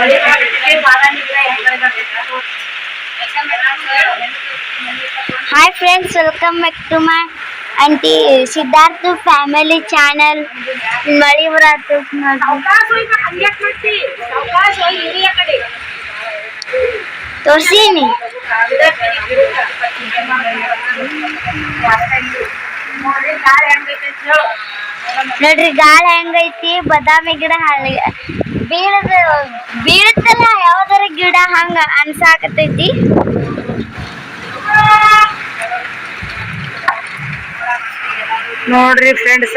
ass DJ. Hi friends welcome back to my aunty Siddhartha family channel ಮಳಿ ಬರತ್ತ ತೋರ್ಸೀನಿ ನೋಡ್ರಿ ಗಾಳಿ ಹೆಂಗೈತಿ ಬಾದಾಮಿ ಗಿಡ ಹಳ್ಳಿ ಬೀಳದ ಬೀಳುತ್ತಲ್ಲ ಯಾವ್ದಾರ ಗಿಡ ಹಂಗ ಅನ್ಸಾಕತೈತಿ ನೋಡ್ರಿ ಫ್ರೆಂಡ್ಸ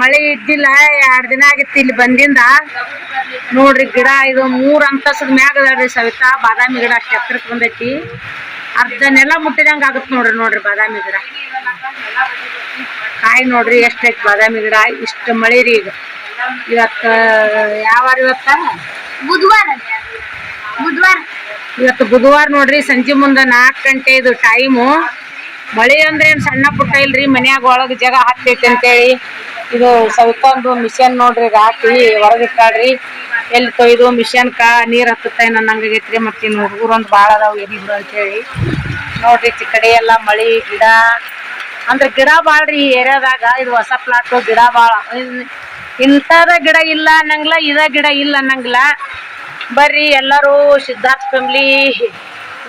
ಮಳೆ ಇದ್ದಿಲ್ಲ, ಎರಡು ದಿನ ಆಗಿತ್ತು ಇಲ್ಲಿ ಬಂದಿಂದ. ನೋಡ್ರಿ ಗಿಡ, ಇದು ಮೂರು ಅಂತಸ್ತದ ಮ್ಯಾಗ ಅದಾಳ್ರಿ ಸವಿತಾ, ಬಾದಾಮಿ ಗಿಡ ಅಷ್ಟು ಎತ್ತರಕ್ಕೆ ಬಂದೈತಿ. ಅರ್ಧ ನೆಲ ಮುಟ್ಟಿದಂಗ ಆಗುತ್ತೆ ನೋಡ್ರಿ ನೋಡ್ರಿ ಬಾದಾಮಿ ಗಿಡ. ಕಾಯಿ ನೋಡ್ರಿ ಎಷ್ಟೈತಿ ಬಾದಾಮಿ ಗಿಡ, ಇಷ್ಟು ಮಳೆ ರೀ ಈಗ. ಇವತ್ತ ಯಾವ ವಾರ ಇವತ್ತ? ಬುಧವಾರ ಬುಧವಾರ. ಇವತ್ತು ಬುಧವಾರ ನೋಡ್ರಿ ಸಂಜೆ ಮುಂದೆ ನಾಲ್ಕು ಗಂಟೆ ಇದು ಟೈಮು ಮಳೆ ಅಂದ್ರೆ ಏನ್ ಸಣ್ಣ ಪುಟ್ಟ ಇಲ್ರಿ ಮನ್ಯಾಗ ಒಳಗೆ ಜಾಗ ಹಾಕ್ತೈತಿ ಅಂತೇಳಿ. ಇದು ಸವಿತಂದು ಮಿಷನ್ ನೋಡ್ರಿ ಹಾಕಿ ಹೊರಗಿಟ್ಟಾಡ್ರಿ ಎಲ್ಲಿ ತೊಯ್ದು ಮಿಷನ್ಕ ನೀರು ಹತ್ತುತ್ತೆ ನಂಗಾಗೈತ್ರಿ ಮತ್ತೆ ಇನ್ನು ಹುಡುಗರು ಒಂದು ಭಾಳ ಅದಾವ ಏನಿದ್ರು ಅಂತೇಳಿ. ನೋಡ್ರಿ ಈ ಕಡೆ ಎಲ್ಲ ಮಳಿ ಗಿಡ. ಅಂದ್ರೆ ಗಿಡ ಬಾಳ್ರಿ ಈ ಏರಿಯಾದಾಗ ಇದು ಹೊಸ ಪ್ಲಾಟು ಗಿಡ ಭಾಳ ಇಂಥದ ಗಿಡ ಇಲ್ಲ ಅನ್ನಂಗಿಲ್ಲ ಇದ ಗಿಡ ಇಲ್ಲ ಅನ್ನಂಗಿಲ್ಲ ಬರ್ರಿ ಎಲ್ಲರೂ ಸಿದ್ಧಾರ್ಥ ಫ್ಯಾಮ್ಲಿ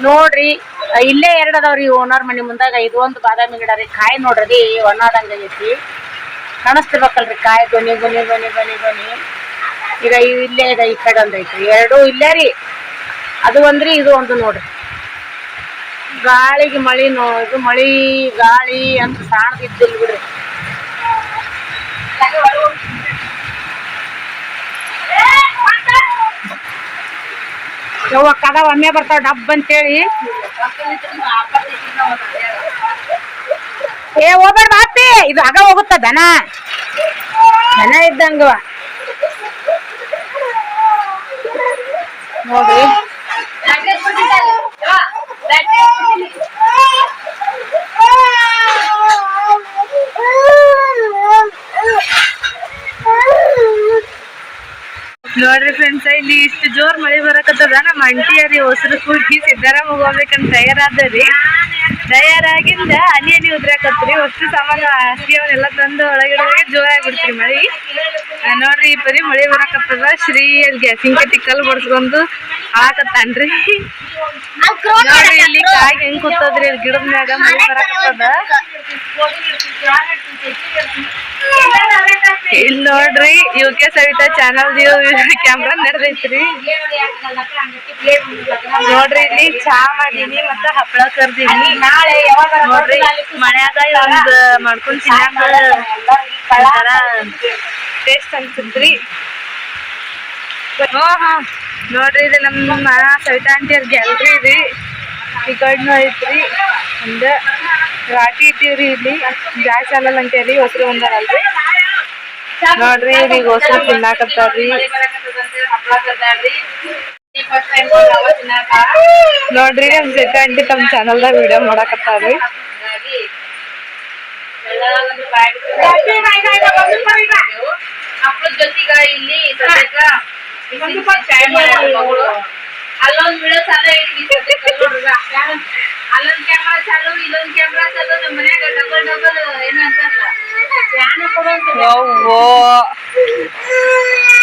ನೋಡ್ರಿ, ಇಲ್ಲೇ ಎರಡು ಅದಾವ್ರಿ ಓನರ್ ಮನೆ ಮುಂದಾಗ. ಇದು ಒಂದು ಬಾದಾಮಿ ಗಿಡ ರೀ. ಕಾಯಿ ನೋಡ್ರಿ, ಒಣದಂಗ ಐತಿ ಕಾಣಿಸ್ತಿರ್ಬೇಕಲ್ರಿ ಕಾಯಿ, ಗೊನಿ ಗೊನಿ ಗೊನಿ ಗೊನಿ ಗೊನಿ. ಈಗ ಇಲ್ಲೇ ಇದೆ, ಈ ಕಡೆ ಒಂದೈತಿ ಎರಡು ಇಲ್ಲೇ ರೀ. ಅದು ಒಂದ್ರಿ, ಇದು ಒಂದು ನೋಡ್ರಿ. ಗಾಳಿಗೆ ಮಳಿ ನೋ, ಇದು ಮಳಿ ಗಾಳಿ ಅಂತ ಸಾಣದಿದ್ದಿಲ್ಲ ಬಿಡ್ರಿ. ಯವ್ವ ಕದ, ಒಮ್ಮೆ ಬರ್ತಾವ ಡಬ್ ಅಂತೇಳಿ. ಏ, ಹೋಗ್ಬೇಡ ಬಾಪಿ ಇದು ಆಗ ಹೋಗುತ್ತ ದನ? ದನ ಇದ್ದಂಗವ ನೋಡ್ರಿ. ನೋಡ್ರಿ ಫ್ರೆಂಡ್ಸ್ ಇಲ್ಲಿ ಇಷ್ಟು ಜೋರ್ ಮಳೆ ಬರಕತ್ತದ. ನಮ್ಮ ಅಂಟಿಯರಿ ಹೊಸರು ಕೂಗಿ ಸಿದ್ದರಾಮ ಹೋಗ್ಬೇಕಂತ ತಯಾರಾದರಿ. ತಯಾರಾಗಿಂದ ಹನಿ ಹನಿ ಉದ್ರಾಕತ್ರಿ. ಹೊಸ ಸಾಮಾನು ಹಾಸಿಗೆ ಅವನ್ನೆಲ್ಲ ತಂದು ಒಳಗಡೆ ಜೋರಾಗಿ ಬಿಡ್ತೀರಿ ಮಳಿ. ನೋಡ್ರಿ ಈ ಪರಿ ಮಳೆ ಬರಕತ್ತದ. ಶ್ರೀ ಅಲ್ಲಿ ಗ್ಯಾಸಿಂಗ್ ಕಟ್ಟಿ ಕಲ್ಲು ಬಡ್ಸ್ಕೊಂಡು ಹಾಕತ್ತಾನ್ರಿ ನೋಡ್ರಿ ಇಲ್ಲಿ ಕಾಯಿ ಹೆಂಗ್ ಕೂತದ್ರಿ ಇಲ್ಲಿ ಗಿಡದ ಮ್ಯಾಗ ಮಳಿ ಬರಕತ್ತದ ಇಲ್ಲಿ ನೋಡ್ರಿ U K Savita channel camera ನಡೆದೈತ್ರಿ. ನೋಡ್ರಿ ಇಲ್ಲಿ ಚಾ ಮಾಡೀನಿ ಮತ್ತ ಹಪ್ಪಳ ಕರ್ದೀನಿ. ನೋಡ್ರಿ ಮನ್ಯಾಗ ಒಂದ್ ಮಾಡ್ಕೊಂಡ್ ತಿನ್ನಾಕ ಟೇಸ್ಟ್ ಹಾ ನೋಡ್ರಿ ಇದು ನಮ್ಮ ಸವಿತಾ ಆಂಟಿ ಅವ್ರ ಗ್ಯಾಲ್ರಿ ರೀ ಈ ಕಡೆನೂ ಐತ್ರಿ ಒಂದು ರಾಟಿ ಇಟ್ಟಿವ್ರಿ ಇಲ್ಲಿ ಗ್ಯಾಸ್ ಅಲ್ಲಲ್ಲ ಅಂತೇಳಿ ಹೊಸರು ಒಂದಾರಲ್ರಿ ನೋಡ್ರಿ ಈಗ ಹೊಸರು ತಿನ್ನಾಕತ್ತಾರ್ರಿ ನೋಡ್ರಿ ನಮ್ ಸವಿತಾ ಆಂಟಿ ತಮ್ಮ ಚಾನಲ್ದಾಗ ವಿಡಿಯೋ ಮಾಡಾಕತ್ತಾರ್ರಿ ಜೊತೆಗ ಇಲ್ಲಿ ಅಲ್ಲೊಂದ್ ವಿಡಿಯೋ ಚಾಲು ಐತಿ ಅಲ್ಲೊಂದ್ ಕ್ಯಾಮ್ರಾ ಚಾಲು ಇಲ್ಲೊಂದ್ ಕ್ಯಾಮ್ರಾ ಚಾಲು ನಮ್ಮ ಮನ್ಯಾಗ ಡಬಲ್ ಡಬಲ್ ಏನಂತಾರಲ್ಲ ಫ್ಯಾನ್ ಕೊಡುವಂತ ಯವ್ವೋ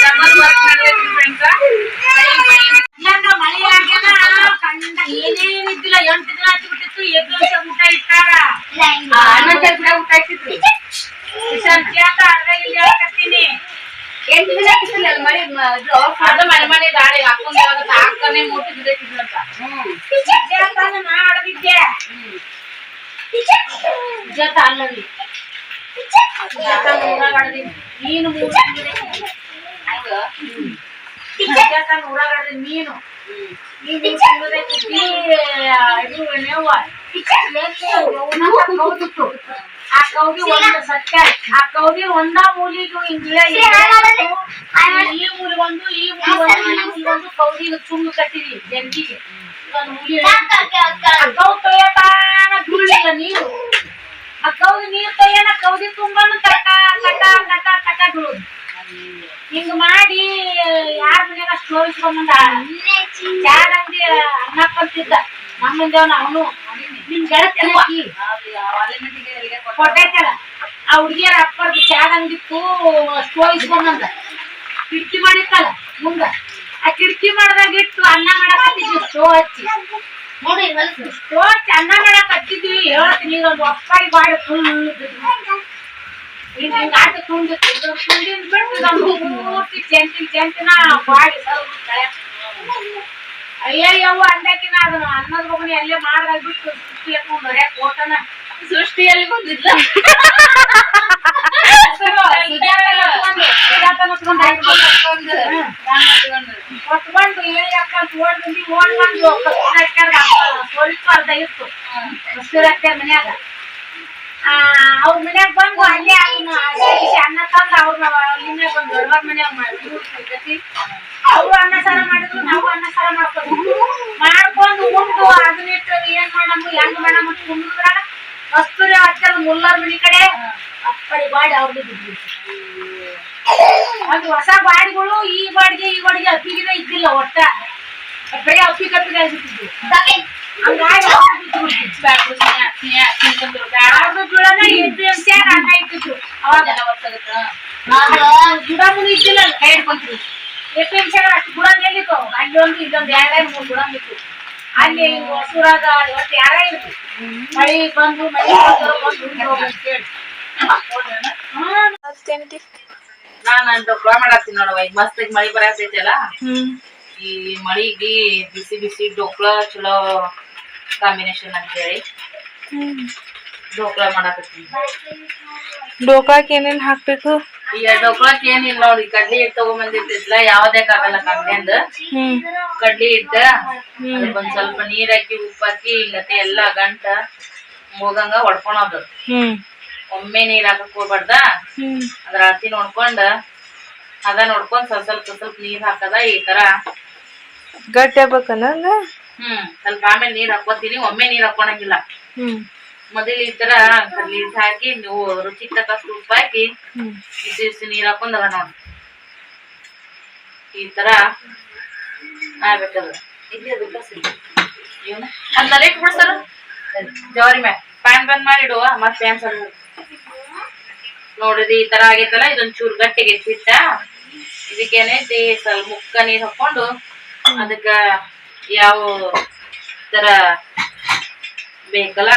ಡಬಲ್ ವರ್ಕ್ ಮಾಡ್ಬೇಕು ಫ್ರೆಂಡ್ಸ ಮಳೆ ಆಗ್ಯಾನ ಕಂಡ ಏನೇನಿದ್ದಿಲ್ಲ ಎಂಟು ದಿನ ಹಚ್ಚಿಬಿಟ್ಟಿತ್ತು ಎದ್ದು ವರ್ಷ ಊಟ ಇಟ್ಟಾರ ಹನ್ನೊಂದು ಗಿಡ ಊಟ ಇಟ್ಟಿತ್ತು ಸಂಖ್ಯಾತ ಅದ್ರಾಗ ಇಲ್ಲಿ ಹೇಳಕತ್ತೀನಿ ಎಂಟು ದಿನ ಹಾಕಿಸಿಲ್ಲ ಮಳೆ ಅದು ಮನೆ ಮನೆ ದಾಳಿ ಹಾಕೊಂಡು ಯಾವಾಗ ಹಾಕ್ತಾನೆ ಮೂಟು ಬಿದ್ದೈತಿದ್ರಂತ ವಿದ್ಯಾರ್ಥನ ನಾ ಆಡದಿದ್ದೆ ವಿದ್ಯಾರ್ಥ ಅಲ್ಲವಿ ಊರಾಗ ಆಡ್ದಿ ನೀನು ಮೂರು ಹಂಗ ಊರಾಗ ಆಡ್ದಿ ನೀನು ನೀನು ತಿಂಗಳದಕ್ಕಿದ್ದಿ ಇದು ಮೇವ ಕೌದಿತ್ತು ಆ ಕೌದಿ ಒಂದು ಸತ್ಯ ಆ ಕೌದಿ ಒಂದ ಮೂಲಿಗೆ ಹಿಂಗಿಲ್ಲ ಈ ಮೂಲಿ ಒಂದು ಈ ಮೂಲಿ ಒಂದು ಈ ಮೂಲಿ ಒಂದು ಕೌದಿಗೆ ತುಂಬು ಕಟ್ಟಿದಿ ಕೌ ತೊಯ್ಯತಾನ ಬೀಳಿಲ್ಲ ನೀರು ಆ ಕೌದಿ ತುಂಬಾನ ಕಟ್ಟ ತಟ ಕಟ್ಟ ಕಟ್ಟ ಬೀಳುದು ಹಿಂಗ ಮಾಡಿ ಯಾರ ಮನ್ಯಾಗ ಸ್ಟೋರಿಸ್ಕೊಂಬಂದ ಚಾದ ಅಂಗಡಿ ಅಣ್ಣಪ್ಪ ಅಂತಿದ್ದ ನಮ್ಮ ಮಂದೇವನ ಅವನು ನಿಮ್ ಗೆಳತಿ ಆ ಹುಡುಗಿಯರ ಅಪ್ಪರ್ದು ಚಾದ ಅಂಗಡಿತ್ತು ಸ್ಟೋರಿಸ್ಕೊಂಬಂದ ಕಿಟಕಿ ಮಾಡಿತ್ತಲ್ಲ, ಮುಂದ. ಆ ಕಿಟಕಿ ಮಾಡ್ದಾಗ ಇಟ್ಟು ಅನ್ನ ಮಾಡಕತ್ತಿದ್ವಿ ಸ್ಟೋ ಹಚ್ಚಿ. ನೋಡಿ ಸ್ಟೋ ಹಚ್ಚಿ ಅನ್ನ ಮಾಡಕ್ ಹತ್ತಿದ್ವಿ ಹೇಳ್ತೀನಿ ಈಗ ಒಂದು ಒಪ್ಪಾರಿ ಬಾಡಿ ಫುಲ್ ಹಿಂಗ ಹಿಂಗ ಆಟ ತುಂಡಿತ್ತು ಇದು ಬಿಟ್ಟು ನಮ್ಮ ಪೂರ್ತಿ ಚೆಂತಿನ ಜಂತಿನ ಬಾಡಿ ಸ್ವಲ್ಪ ಕೆಳಗ್. ಅಯ್ಯಯ್ಯವ್ವ ಅಂದಕಿನ ಅದನ್ನ ಅನ್ನದ ಮಗನ ಅಲ್ಲೇ ಮಾಡ್ದಾಗ ಬಿಟ್ಟು ಸೃಷ್ಟಿ ಎತ್ಕೊಂಡು ಸೃಷ್ಟಿ ಅಲ್ಲಿ ಸೃಷ್ಟಿಯಲ್ಲಿ ಬಂದಿದ್ದ ಕೊಟ್ಕೊಂಡು ಏನಪ್ಪ ಅಂತ ಓಡ್ ಬಂದಿ ಓಡ್ ಬಂದು ಸ್ವಲ್ಪ ಅರ್ಧ ಇತ್ತು ಹಸಿರತ್ತೆ ಮನ್ಯಾಗ ಅವ್ರ ಮನ್ಯಾಗ ಬಂದು ಅಲ್ಲೇ ಅನ್ನ ತಂದು ಅವ್ರ ಅಲ್ಲಿಂದ ಬಂದು ದೊಡ್ಡವ್ರ ಮನ್ಯಾಗ ಮಾಡಿ ಅವ್ರು ಅನ್ನ ಸಾರ ಮಾಡಿದ್ರು ನಾವು ಅನ್ನ ಸಾರ ಮಾಡ್ಕೊಂಡ್ವಿ ಮಾಡ್ಕೊಂಡು ಉಂಡು ಅದನ್ನಿಟ್ಟು ಏನ್ ಮಾಡಮ್ಮ ಹೆಂಗ್ ಮಾಡಮ್ಮ ಉಂಡಿದ್ರಾಗ ಕಸ್ತೂರಿ ಹಚ್ಚಲ್ ಮುಲ್ಲರ್ ಮನಿ ಕಡೆ ಅಪ್ಪಡಿ ಬಾಡಿ ಅವ್ರಿಗೆ ಒಂದು ಹೊಸ ಬಾಡಿಗಳು, ಈ ಬಾಡಿಗೆ ಈ ಬಾಡಿಗೆ ಅಪ್ಪಿಗಿನ ಇದ್ದಿಲ್ಲ ಒಟ್ಟ. ಬರೀ ಅಪ್ಪಿ ಕಪ್ಪಿಗೆ ಆಗಿಬಿಟ್ಟಿದ್ವು. ಅಷ್ಟು ಅಲ್ಲಿ ಒಂದು, ಇಲ್ಲೊಂದು ಎರಡೆರಡು ಮೂರು ಅಲ್ಲಿ ಹೊಸೂರಾಗ ಇತ್ತು ಮಳಿ ಬಂದು, ಮಳಿ ಹೋಗು ಅಂತೇಳಿ ಹ್ಮ್ ನೋಡವ ಈಗ ಮಸ್ತ್ ಈಗ ಮಳಿ ಬರತೈತಲ್ಲ ಈ ಮಳಿಗಿ ಬಿಸಿ ಬಿಸಿ ಡೋಕ್ಳ ಚಲೋ ಕಾಂಬಿನೇಷನ್ ಅಂತ ಹೇಳಿ ಡೋಕ್ಳ ಮಾಡಕತ್ತೀನಿ. ಡೋಕಾಕ್ ಏನೇನು ಹಾಕ್ಬೇಕು? ಈಗ ಡೋಕ್ಲಾಕ್ ಏನಿಲ್ಲ ನೋಡಿ ಕಡ್ಲಿ ಹಿಟ್ಟು ತಗೊಂಬಂದಿರ್ತಿದ್ಲ ಯಾವ್ದೇ ಆಗಲ್ಲ ಹ್ಮ್. ಕಡ್ಲಿ ಹಿಟ್ಟ ಒಂದ್ ಸ್ವಲ್ಪ ನೀರ್ ಹಾಕಿ ಉಪ್ಪು ಹಾಕಿ ಹಿಂಗತೆ ಎಲ್ಲಾ ಗಂಟ ಮುಗಂಗ ಹೊಡ್ಕೊಳೋದು ಹ್ಮ್. ಒಮ್ಮೆ ನೀರ್ ಹಾಕಕ್ ಹೋಗ್ಬಾರ್ದ ಅದ್ರ ಅಳತಿ ನೋಡ್ಕೊಂಡ ಅದ ನೋಡ್ಕೊಂಡ್ ಸ್ವಲ್ಪ ಸ್ವಲ್ಪ ಸ್ವಲ್ಪ ನೀರ್ ಹಾಕದ ಈ ತರ. ಗಟ್ಟಿ ಹಂಗ? ಹ್ಮ್ ಸ್ವಲ್ಪ ಆಮೇಲೆ ನೀರ್ ಹಾಕೋತೀನಿ ಒಮ್ಮೆ ನೀರ್ ಹಾಕೊಳಂಗಿಲ್ಲ ಹ್ಮ್. ಮೊದಲು ಈ ತರ ನೀರ್ ಹಾಕಿ ನೀವು ರುಚಿ ತಕ್ಕ ಉಪ್ಪು ಹಾಕಿ ಬಿಸಿ ಬಿಸಿ ನೀರ್ ಹಾಕೊಂಡ್ ಅದ ನೋಡಿ. ಈ ತರ ಆಗ್ಬೇಕದ. ಇಲ್ಲಿ ಅದಕ್ಕೆ ಸರಿ ಏನು? ಅದ್ ನಲಿಟ್ ಬಿಡ್ಸರ ಜವಾರಿ ಮ್ಯಾಗ. ಪ್ಯಾನ್ ಬಂದ್ ಮಾಡಿಡುವ ಮತ್ತೆ ಪ್ಯಾನ್ ಸರ್ ನೋಡಿರಿ ಈ ತರ ಆಗೈತಲ್ಲ ಇದೊಂದ್ ಚೂರ್ ಗಟ್ಟಿಗೆ ಹಿಟ್ಟ ಇದಕ್ಕೇನೈತಿ ಸ್ವಲ್ಪ ಮುಕ್ಕ ನೀರ್ ಹಾಕೊಂಡು ಅದಕ್ಕ ಯಾವ ತರ ಬೇಕಲ್ಲ,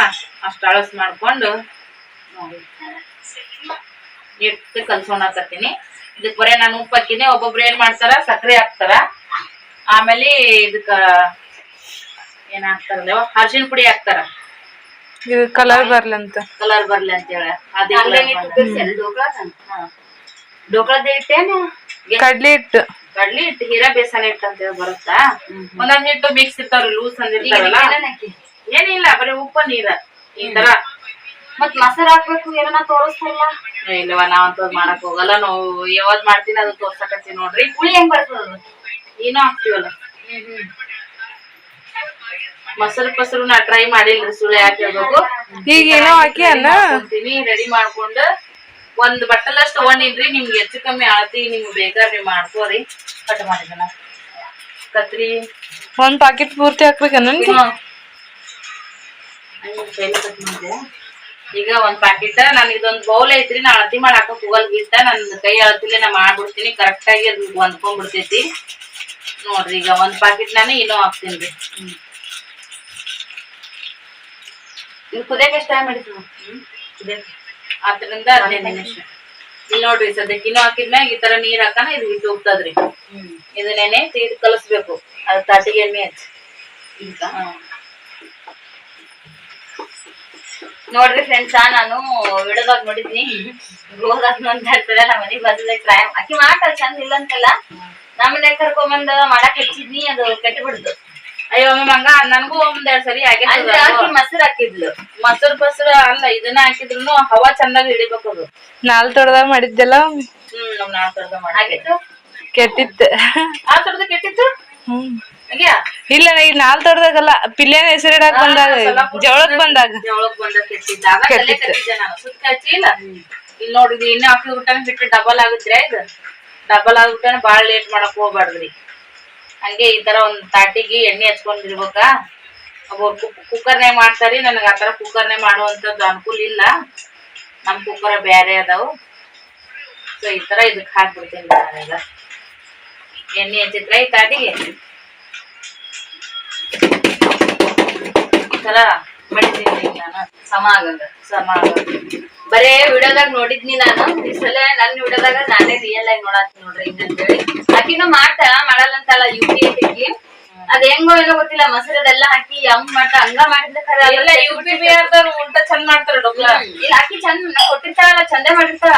ಅಷ್ಟ ಅಳಸ್ ಮಾಡ್ಕೊಂಡು ನೋಡಿ. ಇಟ್ಟು ಇದಕ್ ಬರೇ ನಾನು ಉಪ್ಪು ಹಾಕಿನಿ ಒಬ್ಬೊಬ್ರು ಏನ್ ಮಾಡ್ತಾರ ಸಕ್ಕರೆ ಹಾಕ್ತಾರ. ಆಮೇಲೆ ಇದಕ್ಕ ಏನ್ ಹಾಕ್ತಾರಲ್ಲ ಅರ್ಶಿನ ಪುಡಿ ಹಾಕ್ತಾರ. ಇದು ಕಲರ್ ಅಂತ ಕಲರ್ ಬರ್ಲಿ ಅಂತ ಹೇಳಿ. ಅದೇ ಡೋಕ್ಳದ ಇಟ್ಟೇನು ಕಡ್ಲಿ ಹಿಟ್ಟು. ಕಡ್ಲಿ ಹಿಟ್ಟು ಹೀರಾ ಬೇಸನ್ ಹಿಟ್ಟು ಅಂತ ಹೇಳಿ ಬರುತ್ತಾ? ಒಂದೊಂದ್ ಹಿಟ್ಟು ಮಿಕ್ಸ್ ಇರ್ತಾವ್ರಿ ಲೂಸ್ ಅಂದಿರ್ತಾರಲ್ಲ ಏನಿಲ್ಲ ಬರೀ ಉಪ್ಪು ನೀರ. ಈ ತರ. ಮತ್ ಮಸಾಲ ಹಾಕ್ಬೇಕು ಏನನ್ನ ತೋರಿಸ್ತಾ ಇಲ್ಲ? ಏ, ಇಲ್ಲವ ನಾವ್ ಮಾಡಕ್ ಹೋಗಲ್ಲ. ನಾವು ಯಾವ್ದ್ ಮಾಡ್ತೀನಿ ಅದು ತೋರ್ಸಕತ್ತೀನಿ ನೋಡ್ರಿ. ಹುಳಿ ಹೆಂಗ್ ಬರ್ತದ ಏನೋ ಹಾಕ್ತಿವಲ್ಲ. ಮೊಸರು ಪಸರು ನಾ ಟ್ರೈ ಮಾಡಿಲ್ರಿ ಸುಳ್ಳು ಹಾಕಿ ಹೇಳ್ಬೇಕು? ಈಗ ಏನೋ ಹಾಕಿ ಅನ್ನ ರೆಡಿ ಮಾಡ್ಕೊಂಡು ಒಂದ್ ಬಟ್ಟಲಷ್ಟು ತಗೊಂಡಿನ್ರಿ ನಿಮ್ಗೆ ಹೆಚ್ಚು ಕಮ್ಮಿ ಅಳತಿ ನಿಮ್ಗೆ ಬೇಕಾದ್ರೆ ಮಾಡ್ಕೋರಿ. ಕಟ್ ಮಾಡಿದನ? ಕತ್ರಿ. ಒಂದ್ ಪ್ಯಾಕೆಟ್ ಪೂರ್ತಿ ಹಾಕ್ಬೇಕನ್ನ. ಈಗ ಒಂದ್ ಪ್ಯಾಕೆಟ್ ನನ್ ಇದೊಂದ್ ಬೌಲ್ ಐತ್ರಿ ನಾ ಅಳತಿ ಮಾಡಿ ಹಾಕಕ್ ಹೋಗಲ್ ಗಿಟ್ಟ ನನ್ ಕೈ ಅಳತಿಲೆ ನಾ ಮಾಡ್ಬಿಡ್ತೀನಿ ಕರೆಕ್ಟ್ ಆಗಿ ಅದ್ ಹೊಂದ್ಕೊಂಡ್ಬಿಡ್ತೈತಿ. ನೋಡ್ರಿ ಈಗ ಒಂದ್ ಪ್ಯಾಕೆಟ್ ನಾನು ಇನ್ನೂ ಹಾಕ್ತೀನಿ ರೀ. ಇದು ಕುದಿಯಕ್ಕೆ ಎಷ್ಟು ಟೈಮ್ ಹಿಡಿತದ ಅದರಿಂದ ಹದಿನೈದು ನಿಮಿಷ ಇಲ್ಲಿ ನೋಡ್ರಿ ಸದ್ಯಕ್ಕೆ ಇನ್ನೂ ಹಾಕಿದ್ಮ್ಯಾಗ ಈ ತರ ನೀರ್ ಹಾಕನ ಇದು ಹಿಟ್ಟು ಹೋಗ್ತದ್ರಿ. ಇದನ್ನೇನೆ ಇದು ಕಲಸ್ಬೇಕು. ಅದು ತಾಟಿಗೆ ಎಣ್ಣೆ ಹಚ್ಚಿ. ನೋಡ್ರಿ ಫ್ರೆಂಡ್ಸ್ ನಾನು ವಿಡಿಯೋದಾಗ ನೋಡಿದ್ನಿ. ಗೋದಾಗ ಅಂತ ನಮ್ಮ ಮನೆ ಬದಲ ಟ್ರೈ ಆಕಿ ಮಾಡ್ತಾರೆ ಚಂದ ಇಲ್ಲ ಅಂತಲ್ಲ. ನಮ್ಮ ಮನೆಗೆ ಕರ್ಕೊಂಬಂದ ಮಾಡಕ್ ಹಚ್ಚಿದ್ನಿ ಅದು ಕೆಟ್ಟ ಬಿಡ್ದು ಅಯ್ಯೋ ಒಮ್ಮೆ ಹಂಗ ನನಗೂ ಒಂದ್ ಎರಡ್ ಸರಿ ಹಾಕಿ ಮೊಸರು ಹಾಕಿದ್ಲು. ಮೊಸರು ಬಸರು ಅಲ್ಲ ಇದನ್ನ ಹಾಕಿದ್ರು ಹವಾ ಚಂದಾಗಿ ಹಿಡಿಬೇಕು ಅದು. ನಾಲ್ ತೊಡ್ದಾಗ ಮಾಡಿದ್ದೆಲ್ಲ ಹ್ಮ್ ನಮ್ ಆಗಿತ್ತು? ಕೆಟ್ಟಿತ್ತ. ಆ ಕೆಟ್ಟಿತ್ತು? ಹ್ಮ್. ಇಲ್ಲ ಈಗ ನಾಲ್ ತೊಡ್ದಾಗಲ್ಲ ಪಿಲ್ಲೆನ ಹೆಸರಿಡಾಕ್ ಬಂದಾಗ ಜವಳಕ್ ಬಂದಾಗ. ಜವಳಕ್ ಬಂದ ಕೆಟ್ಟಿದ್ದ. ಆಗ ತಲೆ ಕೆಟ್ಟಿತ್ತು. ನಾನು. ಸುತ್ತ ಇಲ್ಲ. ಇಲ್ಲಿ ನೋಡಿದ್ರಿ ಇನ್ನ ಹಾಕಿ ಊಟನ ಬಿಟ್ಟು ಡಬಲ್ ಆಗುತ್ತೆ ಇದು ಡಬಲ್ ಆಗ್ಬಿಟ್ಟನ ಬಾಳ ಲೇಟ್ ಮಾಡಕ್ ಹೋಗ್ಬಾರ್ದ್ರಿ. ಹಂಗೆ ಈ ತರ ಒಂದ್ ತಾಟಿಗೆ ಎಣ್ಣೆ ಹಚ್ಕೊಂಡಿರ್ಬೇಕಾ ಒಬ್ಬರು ಕುಕ್ಕರ್ನೇ ಮಾಡ್ತಾರಿ ಆ ಆತರ ಕುಕ್ಕರ್ನೇ ಮಾಡುವಂತದ್ದು ಅನುಕೂಲ ಇಲ್ಲ. ನಮ್ ಕುಕ್ಕರ್ ಬೇರೆ ಅದಾವು. ಸೊ ಈ ತರ ಇದಕ್ ಹಾಕ್ಬಿಡ್ತೀನಿ ನಾನೀಗ ಎಣ್ಣೆ ಹಚ್ಚಿದ್ರ ಈ ತಾಟಿಗೆ? ಈ ತರ ಸಮ ಆಗಂಗ ಸಮ ಬರೇ ವಿಡಿಯೋದಾಗ ನೋಡಿದ್ನಿ ನಾನು. ಈ ಸಲ ನನ್ನ ವಿಡಿಯೋದಾಗ ನಾನೇ ರಿಯಲ್ ಆಗಿ ನೋಡತ್ತೀನಿ ನೋಡ್ರಿ ಹಿಂಗಂತೇಳಿ. ಆಕಿನೂ ಮಾಡ್ತಾ ಮಾಡಲ್ಲ ಅಂತಲ್ಲ ಯು ಪಿ ಐ ಅದ್ ಹೆಂಗೋ ಏನೋ ಗೊತ್ತಿಲ್ಲ ಮೊಸರದೆಲ್ಲ ಹಾಕಿ ಹಂಗ್ ಮಾಡ್ತಾ ಹಂಗ ಮಾಡಿದ್ರೆ ಖರೆ ಎಲ್ಲ ಯು ಪಿ ಬಿಹಾರ್ದವ್ರು ಉಲ್ಟಾ ಚಂದ ಮಾಡ್ತಾರ ಡೊಕ್ಲ ಇಲ್ಲ ಅಕ್ಕಿ ಚಂದ ಕೊಟ್ಟಿರ್ತಾರಲ್ಲ ಚಂದ ಮಾಡಿರ್ತಾಳ.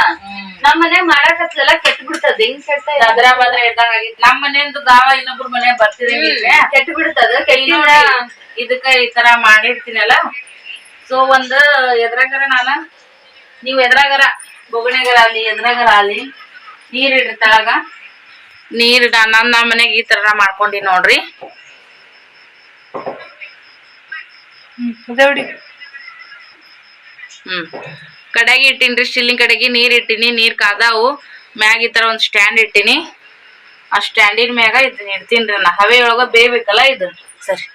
ನಮ್ ಮನ್ಯಾಗ ಮಾಡಾಕತ್ಲೆಲ್ಲ ಕೆಟ್ಟ ಬಿಡ್ತದ ಹೆಂಗ್ ಕೆಟ್ಟ ಅದ್ರ ಬದ್ರ ಇದ್ದಂಗ ಆಗಿತ್ತು ನಮ್ ಮನೆಯಿಂದ ಗಾವ ಇನ್ನೊಬ್ರ ಮನೆ ಬರ್ತಿರಂಗಿದ್ರೆ ಕೆಟ್ಟ ಬಿಡ್ತದ ನೋಡಿ ಇದಕ್ಕ ಈ ತರ ಮಾಡಿರ್ತೀನಲ್ಲ? ಸೊ ಒಂದ್ ಎದ್ರಾಗರ ನಾನ? ನೀವ್ ಎದ್ರಾಗರ ಬೊಗಣೆಗರ ಅಲ್ಲಿ ಎದ್ರಾಗರ ಅಲ್ಲಿ ನೀರ್ ಇಡ್ರಿ ತಳಗ ನೀರ್ ನನ್ನ ಮನೆಗೆ ಈ ತರ ಮಾಡ್ಕೊಂಡಿ ನೋಡ್ರಿ. ಹ್ಮ್ ಕಡೆಗೆ ಇಟ್ಟಿನ್ರಿ ಸ್ಟಿಲ್ಲಿನ ಕಡೆಗೆ ನೀರ್ ಇಟ್ಟಿನಿ ನೀರ್ ಕಾದಾವು. ಮ್ಯಾಗ ಈ ತರ ಒಂದ್ ಸ್ಟ್ಯಾಂಡ್ ಇಟ್ಟಿನಿ. ಆ ಸ್ಟ್ಯಾಂಡಿನ ಮ್ಯಾಗ ಇದನ್ನ ಇಡ್ತೀನಿ ನಾ. ಹವೆ ಒಳಗ ಬೇಯ್ಬೇಕಲ್ಲ ಇದು. ಸರಿ.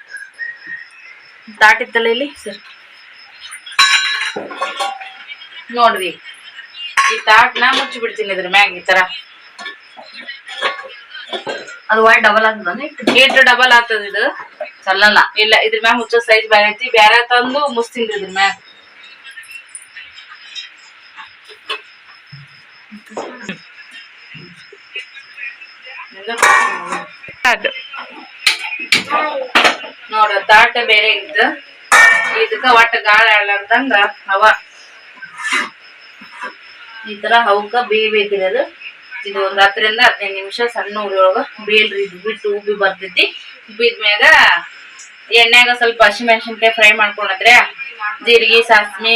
ದಾಟಿತ್ತಲ್ಲ ಇಲ್ಲಿ? ಸರಿ. ನೋಡ್ರಿ. ಈ ತಾಟ್ನ ಮುಚ್ಚಿ ಬಿಡ್ತೀನಿ ಇದ್ರ ಮ್ಯಾಗ ಈ ತರ. ಅದು ವೈ ಡಬಲ್ ಆಗ್ತದ ಇಟ್ಟು ಡಬಲ್ ಆಗ್ತದ ಇದು. ಚಲ್ಲಲ್ಲ ಇಲ್ಲ, ಇದ್ರ ಮ್ಯಾಗ ಮುಚ್ಚೋ ಸೈಜ್ ಬೇರೆ ಐತಿ. ತಂದು ಮುಚ್ತೀನಿ ಇದ್ರ ಮ್ಯಾಗ ನೋಡ ತಾಟ ಬೇರೆ ಇತ್ತು. ಇದಕ್ಕ ಒಟ್ಟ ಗಾಳ ಆಡ್ಲಾರ್ದಂಗ ಹವ ಈ ತರ ಬೇಯ್ಬೇಕ್ರಿ ಅದು ಇದು ಒಂದ್ ಹತ್ತರಿಂದ ಹದಿನೈದು ನಿಮಿಷ ಸಣ್ಣ ಉರಿಯೊಳಗ ಬೇಲ್ರಿ ಇದು ಬಿಟ್ಟು ಉಬ್ಬಿ ಬರ್ತೈತಿ. ಉಬ್ಬಿದ್ಮ್ಯಾಗ ಎಣ್ಣೆಗ ಸ್ವಲ್ಪ ಹಸಿಮೆಣಸಿನ್ಕಾಯಿ ಫ್ರೈ ಮಾಡ್ಕೊಂಡ್ರೆ ಜೀರಿಗೆ, ಸಾಸ್ಮಿ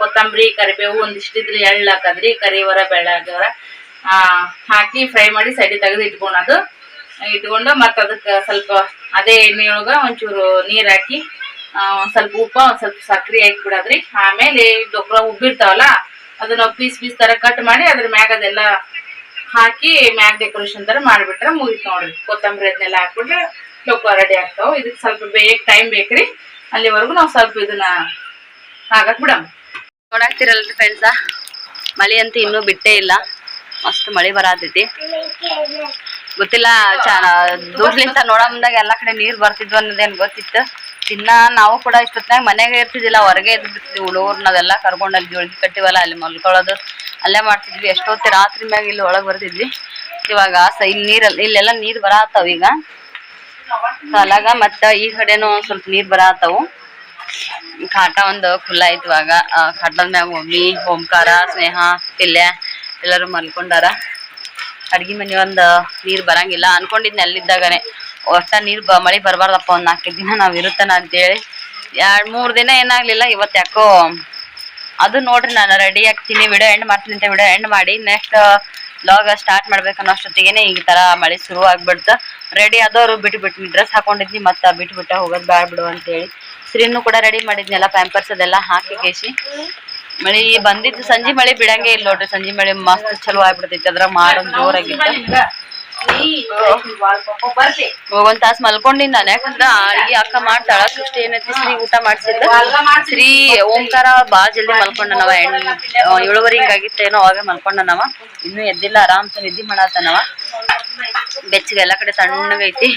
ಕೊತ್ತಂಬರಿ, ಕರಿಬೇವು ಒಂದಿಷ್ಟಿದ್ರೆ ಎಳ್ಳು ಹಾಕದ್ರಿ, ಕರಿವರ ಬೆಳ್ಳಗರ ಹಾಕಿ ಫ್ರೈ ಮಾಡಿ ಸೈಡ್ ತೆಗೆದು ಇಟ್ಕೊಳೋದು ಇಟ್ಕೊಂಡು ಮತ್ತೆ ಅದಕ್ಕೆ ಸ್ವಲ್ಪ ಅದೇ ಎಣ್ಣೆಯೊಳಗ ಒಂಚೂರು ನೀರ್ ಹಾಕಿ ಸ್ವಲ್ಪ ಉಪ್ಪ, ಒಂದ್ ಸ್ವಲ್ಪ ಸಕ್ಕರೆ ಹಾಕಿ ಬಿಡದ್ರಿ ಆಮೇಲೆ ಡೊಕ್ರ ಉಬ್ಬಿರ್ತಾವಲ್ಲ, ಅದನ್ನ ಪೀಸ್ ಪೀಸ್ ತರ ಕಟ್ ಮಾಡಿ ಅದ್ರ ಮ್ಯಾಗ ಅದೆಲ್ಲ ಹಾಕಿ ಮ್ಯಾಗ್ ಡೆಕೋರೇಷನ್ ತರ ಮಾಡ್ಬಿಟ್ರೆ ಮುಗಿತ್ ನೋಡ್ರಿ. ಕೊತ್ತಂಬರಿ ಅದನ್ನೆಲ್ಲ ಹಾಕ್ಬಿಟ್ರೆ ಲೋಕ ರೆಡಿ ಆಗ್ತಾವ. ಇದಕ್ ಸ್ವಲ್ಪ ಬೇಗ ಟೈಮ್ ಬೇಕ್ರಿ. ಅಲ್ಲಿವರೆಗೂ ನಾವು ಸ್ವಲ್ಪ ಇದನ್ನ ಹಾಕಕ್ ಬಿಡಮ್. ನೋಡಾಕ್ತಿರಲ್ರಿ ಫ್ರೆಂಡ್ಸ ಮಳಿ ಅಂತೂ ಇನ್ನೂ ಬಿಟ್ಟೇ ಇಲ್ಲ. ಮಸ್ತ್ ಮಳಿ ಬರಾತೈತಿ. ಗೊತ್ತಿಲ್ಲ ದೂರ್ಲಿಂತ ನೋಡ ಮುಂದಾಗ ಎಲ್ಲಾ ಕಡೆ ನೀರ್ ಬರ್ತಿದ್ವು ಅನ್ನೋದೇನ್ ಗೊತ್ತಿತ್ತು. ದಿನ ನಾವು ಕೂಡ ಇಷ್ಟೊತ್ತಿನಾಗ ಮನೆಗೆ ಇರ್ತಿದ್ದಿಲ್ಲ, ಹೊರಗೆ ಎದ್ದು ಬಿಡ್ತಿದ್ವಿ ಹುಡುಗರು ನಾವೆಲ್ಲ ಕರ್ಕೊಂಡು ಅಲ್ಲಿ ಜೋಳಿಗೆ ಕಟ್ಟಿವಲ್ಲ, ಅಲ್ಲಿ ಮಲ್ಕೊಳ್ಳೋದು, ಅಲ್ಲೇ ಮಾಡ್ತಿದ್ವಿ. ಎಷ್ಟೊತ್ತಿ ರಾತ್ರಿ ಮ್ಯಾಗ ಇಲ್ಲಿ ಒಳಗೆ ಬರ್ತಿದ್ವಿ. ಇವಾಗ ಸ ಇಲ್ಲಿ ನೀರಲ್ಲಿ ಇಲ್ಲೆಲ್ಲ ನೀರು ಬರಾತಾವ ಈಗ. ಅಲಾಗ ಮತ್ತ ಈ ಕಡೆನೂ ಸ್ವಲ್ಪ ನೀರು ಬರಾತಾವು. ಕಾಟ ಒಂದು ಖುಲ್ಲ ಐತಿ ಇವಾಗ. ಕಾಟದ ಮ್ಯಾಗ ಮಮ್ಮಿ ಓಂಕಾರ, ಸ್ನೇಹ ಇಲ್ಲೇ ಎಲ್ಲರೂ ಮಲ್ಕೊಂಡಾರ. ಅಡ್ಗೆ ಮನೆ ಒಂದ್ ನೀರು ಬರಂಗಿಲ್ಲ. ಅನ್ಕೊಂಡಿದ್ನಿ ಅಲ್ಲಿದ್ದಾಗನೆ. ಒಟ್ಟ ನೀರ್ ಬ ಮಳೆ ಬರ್ಬಾರ್ದಪ್ಪ, ಒಂದ್ ನಾಲ್ಕೈದು ದಿನ ನಾವ್ ಇರುತ್ತಾನ ಅಂತೇಳಿ ಎರಡ್ ಮೂರ್ ದಿನ ಏನಾಗ್ಲಿಲ್ಲ, ಇವತ್ ಯಾಕೋ ಅದು ನೋಡ್ರಿ ನಾನು ರೆಡಿ ಆಗ್ತೀನಿ ವಿಡಿಯೋ ಎಂಡ್ ಮಾಡ್ತೀನಿ ವಿಡಿಯೋ ಎಂಡ್ ಮಾಡಿ ನೆಕ್ಸ್ಟ್ ಲಾಗ್ ಸ್ಟಾರ್ಟ್ ಮಾಡ್ಬೇಕು ಅನ್ನೋಷ್ಟೊತ್ತಿಗೆನೆ ಈ ತರ ಮಳೆ ಶುರು ಆಗ್ಬಿಡ್ತು. ರೆಡಿ ಆದವರು ಬಿಟ್ಟು ಬಿಟ್ವಿ ಡ್ರೆಸ್ ಹಾಕೊಂಡಿದ್ನಿ ಮತ್ತೆ ಬಿಟ್ಟು ಬಿಟ್ಟ ಹೋಗೋದ್ ಬ್ಯಾಡ ಬಿಡು ಅಂತೇಳಿ ಸ್ತ್ರೀನು ಕೂಡ ರೆಡಿ ಮಾಡಿದ್ನೆಲ್ಲ ಪ್ಯಾಂಪರ್ಸ್ ಅದೆಲ್ಲ ಹಾಕಿ ಕೇಸಿ ಮಳಿ ಬಂದಿದ್ದು ಸಂಜೆ ಮಳೆ ಬಿಡಂಗೆ ಇಲ್ಲ ನೋಡ್ರಿ, ಸಂಜೆ ಮಳೆ ಮಸ್ತ್ ಚಲೋ ಆಗ್ಬಿಡ್ತೈತಿ ಅದ್ರ ಮಾಡೋದ್ ಜೋರಾಗಿತ್ತು. ಒಂದ್ ತಾಸ್ ಮಲ್ಕೊಂಡಿನ್ ನಾನು. ಯಾಕಂದ್ರ ಅಡಿಗೆ ಅಕ್ಕ ಮಾಡ್ತಾಳ ಸೃಷ್ಟಿ ಏನೈತಿ ಶ್ರೀ ಊಟ ಮಾಡ್ಸಿದ್ರ ಶ್ರೀ ಓಂಕಾರ ಬಾ ಜಲ್ದಿ ಮಲ್ಕೊಂಡನವ. ಏಳುವರೆ ಹಿಂಗಾಗಿತ್ತೇನೋ ಅವಾಗ ಮಲ್ಕೊಂಡನವ. ಇನ್ನೂ ಎದ್ದಿಲ್ಲ ಆರಾಮ್ಸ ನಿದ್ದಿ ಮಾಡತ್ತನವ ಬೆಚ್ಚಗೆ ಎಲ್ಲಾ ಕಡೆ ತಣ್ಣಗೈತಿ.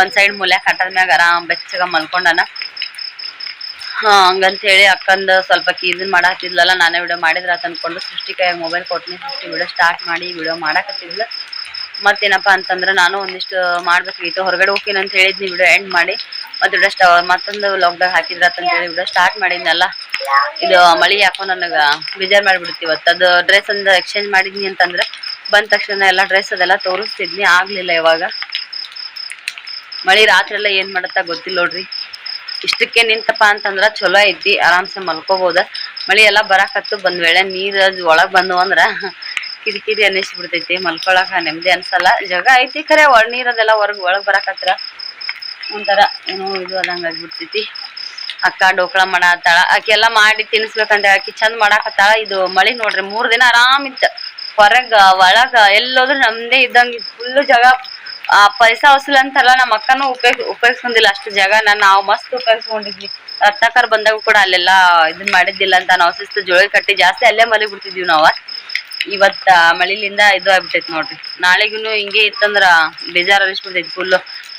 ಒಂದ್ ಸೈಡ್ ಮೂಲ್ಯಾಗ ಕಟ್ಟದ ಮ್ಯಾಗ ಆರಾಮ್ ಬೆಚ್ಚಗ ಮಲ್ಕೊಂಡನ. ಹಾ ಹಂಗಂತ ಹೇಳಿ ಅಕ್ಕಂದ ಸ್ವಲ್ಪ ಇದನ್ ಮಾಡಾತಿದ್ಲಲ್ಲ ನಾನೇ ವಿಡಿಯೋ ಮಾಡಿದ್ರ ಅಂತ ಅನ್ಕೊಂಡು ಸೃಷ್ಟಿ ಕೈಯಾಗ ಮೊಬೈಲ್ ಕೊಟ್ನಿ. ಸೃಷ್ಟಿ ವಿಡಿಯೋ ಸ್ಟಾರ್ಟ್ ಮಾಡಿ ವಿಡಿಯೋ ಮಾಡಾಕತ್ತಿದ್ಲು. ಮತ್ತೇನಪ್ಪ ಅಂತಂದ್ರೆ ನಾನು ಒಂದಿಷ್ಟು ಮಾಡ್ಬೇಕಾಗಿತ್ತು ಹೊರಗಡೆ ಹೋಗ್ತೀನಿ ಅಂತ ಹೇಳಿದ್ನಿ, ವಿಡಿಯೋ ಎಂಡ್ ಮಾಡಿ. ಮತ್ತೆ ವಿಡಿಯೋ ಸ್ಟಾ ಮತ್ತೊಂದು ಲಾಕ್ಡೌನ್ ಹಾಕಿದ್ರ ಅಂತೇಳಿ ವಿಡಿಯೋ ಸ್ಟಾರ್ಟ್ ಮಾಡಿದ್ನಲ್ಲ ಇದು ಮಳಿ ಯಾಕೋ ನನಗೆ ಬೇಜಾರು ಮಾಡ್ಬಿಡ್ತಿ ಇವತ್ತು. ಅದು ಡ್ರೆಸ್ ಒಂದು ಎಕ್ಸ್ಚೇಂಜ್ ಮಾಡಿದ್ನಿ ಅಂತಂದ್ರೆ ಬಂದ ತಕ್ಷಣ ಎಲ್ಲ ಡ್ರೆಸ್ ಅದೆಲ್ಲ ತೋರಿಸ್ತಿದ್ನಿ, ಆಗಲಿಲ್ಲ ಇವಾಗ. ಮಳಿ ರಾತ್ರಿ ಎಲ್ಲ ಏನ್ ಮಾಡತ್ತ ಗೊತ್ತಿಲ್ಲ ನೋಡ್ರಿ. ಇಷ್ಟಕ್ಕೆ ನಿಂತಪ್ಪ ಅಂತಂದ್ರೆ ಚಲೋ ಐತಿ, ಆರಾಮ್ಸೆ ಮಲ್ಕೋಬೋದ. ಮಳಿ ಎಲ್ಲ ಬರಾಕತ್ತು ಬಂದ್ ವೇಳೆ ನೀರ್ ಒಳಗೆ ಬಂದವು ಅಂದ್ರ ಕಿರಿಕಿರಿ ಅನ್ನಿಸ್ಬಿಡ್ತೈತಿ, ಮಲ್ಕೊಳಕ ನೆಮ್ಮದಿ ಅನ್ಸಲ್ಲ. ಜಾಗ ಐತಿ ಖರೆ, ಒಳ ನೀರ್ ಅದೆಲ್ಲ ಹೊರಗ್, ಒಳಗ್ ಬರಾಕತ್ರ ಒಂಥರ ಏನೋ ಇದು ಅದಂಗೆ ಆಗ್ಬಿಡ್ತೈತಿ. ಅಕ್ಕ ಡೋಕ್ಳ ಮಾಡತ್ತಾಳ ಆಕೆಲ್ಲ ಮಾಡಿ ತಿನ್ಸ್ಬೇಕಂತ ಆಕಿ ಚಂದ ಮಾಡಾಕತ್ತಾಳ. ಇದು ಮಳೆ ನೋಡ್ರಿ, ಮೂರ್ ದಿನ ಆರಾಮ್ ಇತ್ತ. ಹೊರಗ, ಒಳಗ, ಎಲ್ಲೋದ್ರು ನಮ್ದೇ ಇದ್ದಂಗೆ ಫುಲ್ ಜಾಗ, ಆ ಪೈಸಾ ವಸೂಲ್ ಅಂತಾರಲ್ಲ, ನಮ್ಮ ಅಕ್ಕನೂ ಉಪಯೋಗ, ಉಪಯೋಗಿಸ್ಕೊಂಡಿಲ್ಲ ಅಷ್ಟು ಜಾಗನ. ನಾವು ಮಸ್ತ್ ಉಪಯೋಗಿಸ್ಕೊಂಡಿದ್ವಿ. ರತ್ನಾಕರ್ ಬಂದಾಗ ಕೂಡ ಅಲ್ಲೆಲ್ಲ ಇದನ್ ಮಾಡಿದ್ದಿಲ್ಲ ಅಂತ ನಾವು ಸಿಸ್ತು ಜೋಳಿ ಕಟ್ಟಿ ಜಾಸ್ತಿ ಅಲ್ಲೇ ಮಲಿ ಬಿಡ್ತಿದ್ವಿ ನಾವ ಇವತ್ತ ಮಳಿಲಿಂದ ಇದು ಆಗ್ಬಿಟ್ಟೈತಿ ನೋಡ್ರಿ. ನಾಳೆಗೂನು ಹಿಂಗೆ ಇತ್ತಂದ್ರ ಬೇಜಾರ್ ಅನಿಸ್ಬಿಡ್ತೈತಿ ಫುಲ್